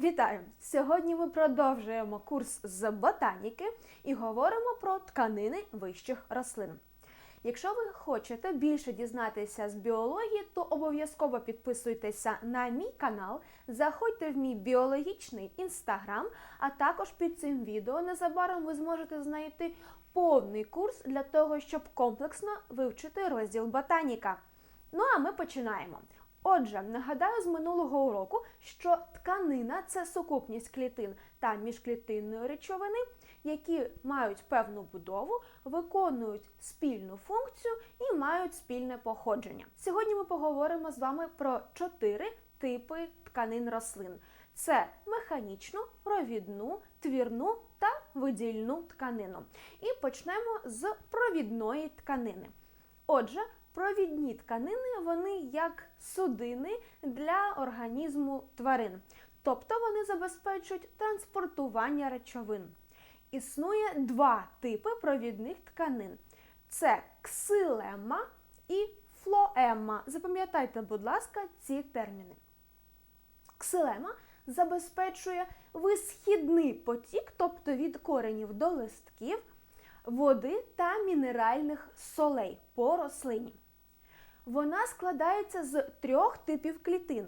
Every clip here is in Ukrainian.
Вітаю! Сьогодні ми продовжуємо курс з ботаніки і говоримо про тканини вищих рослин. Якщо ви хочете більше дізнатися з біології, то обов'язково підписуйтеся на мій канал, заходьте в мій біологічний інстаграм, а також під цим відео незабаром ви зможете знайти повний курс для того, щоб комплексно вивчити розділ ботаніка. Ну а ми починаємо. Отже, нагадаю з минулого уроку, що тканина це сукупність клітин та міжклітинної речовини, які мають певну будову, виконують спільну функцію і мають спільне походження. Сьогодні ми поговоримо з вами про чотири типи тканин рослин: це механічну, провідну, твірну та видільну тканину. І почнемо з провідної тканини. Отже, Провідні тканини вони як судини для організму тварин, тобто вони забезпечують транспортування речовин. Існує два типи провідних тканин: це ксилема і флоема. Запам'ятайте, будь ласка, ці терміни. Ксилема забезпечує висхідний потік, тобто від коренів до листків, води та мінеральних солей по рослині. Вона складається з трьох типів клітин: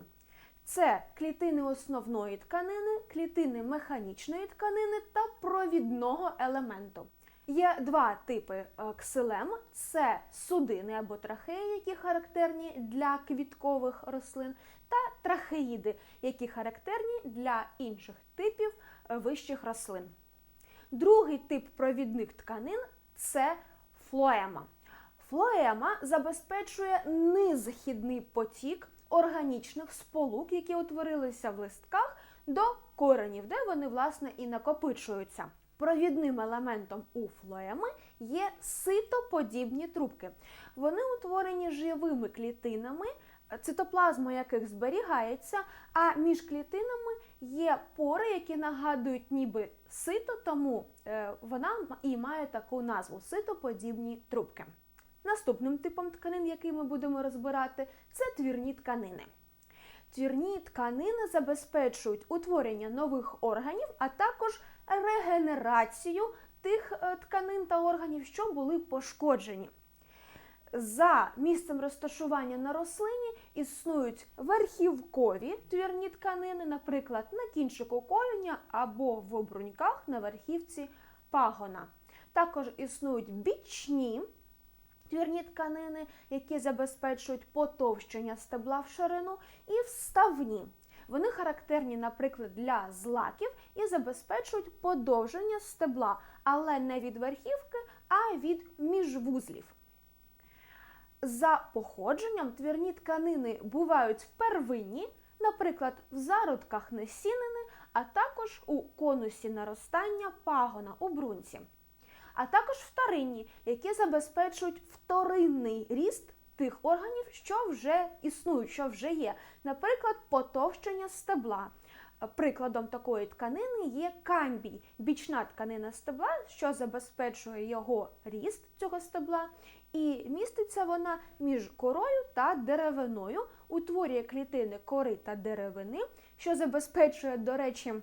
це клітини основної тканини, клітини механічної тканини та провідного елементу. Є два типи е, ксилем: це судини або трахеї, які характерні для квіткових рослин, та трахеїди, які характерні для інших типів е, вищих рослин. Другий тип провідних тканин це флоема. Флоема забезпечує низхідний потік органічних сполук, які утворилися в листках, до коренів, де вони, власне, і накопичуються. Провідним елементом у флоеми є ситоподібні трубки. Вони утворені живими клітинами, цитоплазма яких зберігається, а між клітинами є пори, які нагадують ніби сито, тому е, вона і має таку назву ситоподібні трубки. Наступним типом тканин, який ми будемо розбирати, це твірні тканини. Твірні тканини забезпечують утворення нових органів, а також регенерацію тих е, тканин та органів, що були пошкоджені. За місцем розташування на рослині існують верхівкові твірні тканини, наприклад, на кінчику кореня або в бруньках на верхівці пагона. Також існують бічні твірні тканини, які забезпечують потовщення стебла в ширину, і вставні. Вони характерні, наприклад, для злаків і забезпечують подовження стебла, але не від верхівки, а від міжвузлів. За походженням твірні тканини бувають первинні, наприклад, в зародках несінини, а також у конусі наростання пагона у брунці а також вторинні, які забезпечують вторинний ріст тих органів, що вже існують, що вже є. Наприклад, потовщення стебла. Прикладом такої тканини є камбій, бічна тканина стебла, що забезпечує його ріст цього стебла, і міститься вона між корою та деревиною, утворює клітини кори та деревини, що забезпечує, до речі,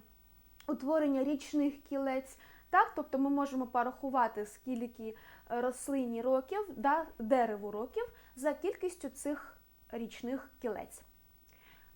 утворення річних кілець. Так, Тобто ми можемо порахувати, скільки е, рослині років, да, дереву років за кількістю цих річних кілець.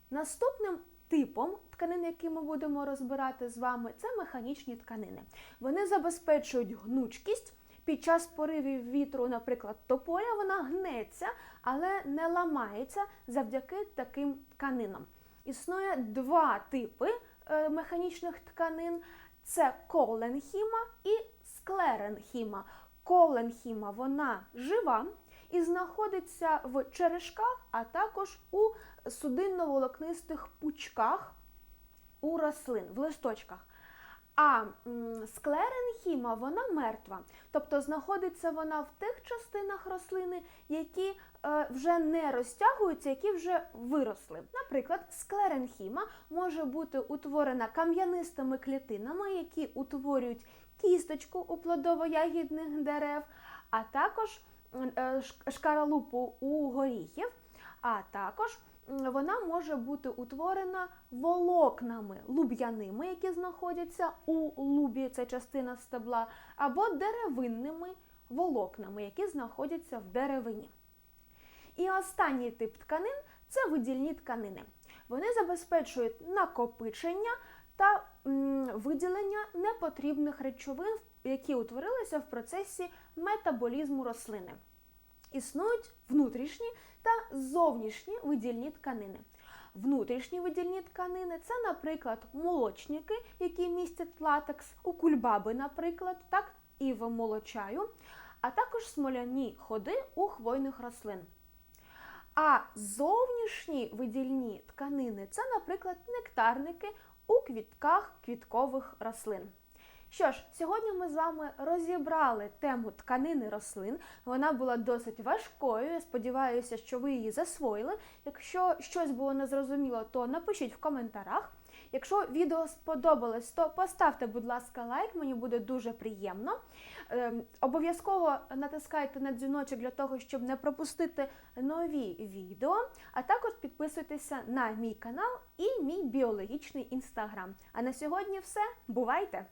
Наступним типом тканин, які ми будемо розбирати з вами, це механічні тканини. Вони забезпечують гнучкість. Під час поривів вітру, наприклад, тополя, вона гнеться, але не ламається завдяки таким тканинам. Існує два типи е, механічних тканин це коленхіма і склеренхіма. Коленхіма вона жива і знаходиться в черешках, а також у судинно-волокнистих пучках у рослин, в листочках. А склеренхіма вона мертва, тобто знаходиться вона в тих частинах рослини, які е, вже не розтягуються, які вже виросли. Наприклад, склеренхіма може бути утворена кам'янистими клітинами, які утворюють кісточку у плодово-ягідних дерев, а також е, шкаралупу у горіхів, а також вона може бути утворена волокнами луб'яними, які знаходяться у лубі, це частина стебла, або деревинними волокнами, які знаходяться в деревині. І останній тип тканин це видільні тканини. Вони забезпечують накопичення та виділення непотрібних речовин, які утворилися в процесі метаболізму рослини. Існують внутрішні та зовнішні видільні тканини. Внутрішні видільні тканини це, наприклад, молочники, які містять латекс, у кульбаби, наприклад, так і в молочаю, а також смоляні ходи у хвойних рослин. А зовнішні видільні тканини це, наприклад, нектарники у квітках квіткових рослин. Що ж, сьогодні ми з вами розібрали тему тканини рослин. Вона була досить важкою. Я сподіваюся, що ви її засвоїли. Якщо щось було незрозуміло, то напишіть в коментарях. Якщо відео сподобалось, то поставте, будь ласка, лайк, мені буде дуже приємно. Ем, Обов'язково натискайте на дзвіночок для того, щоб не пропустити нові відео. А також підписуйтеся на мій канал і мій біологічний інстаграм. А на сьогодні все. Бувайте!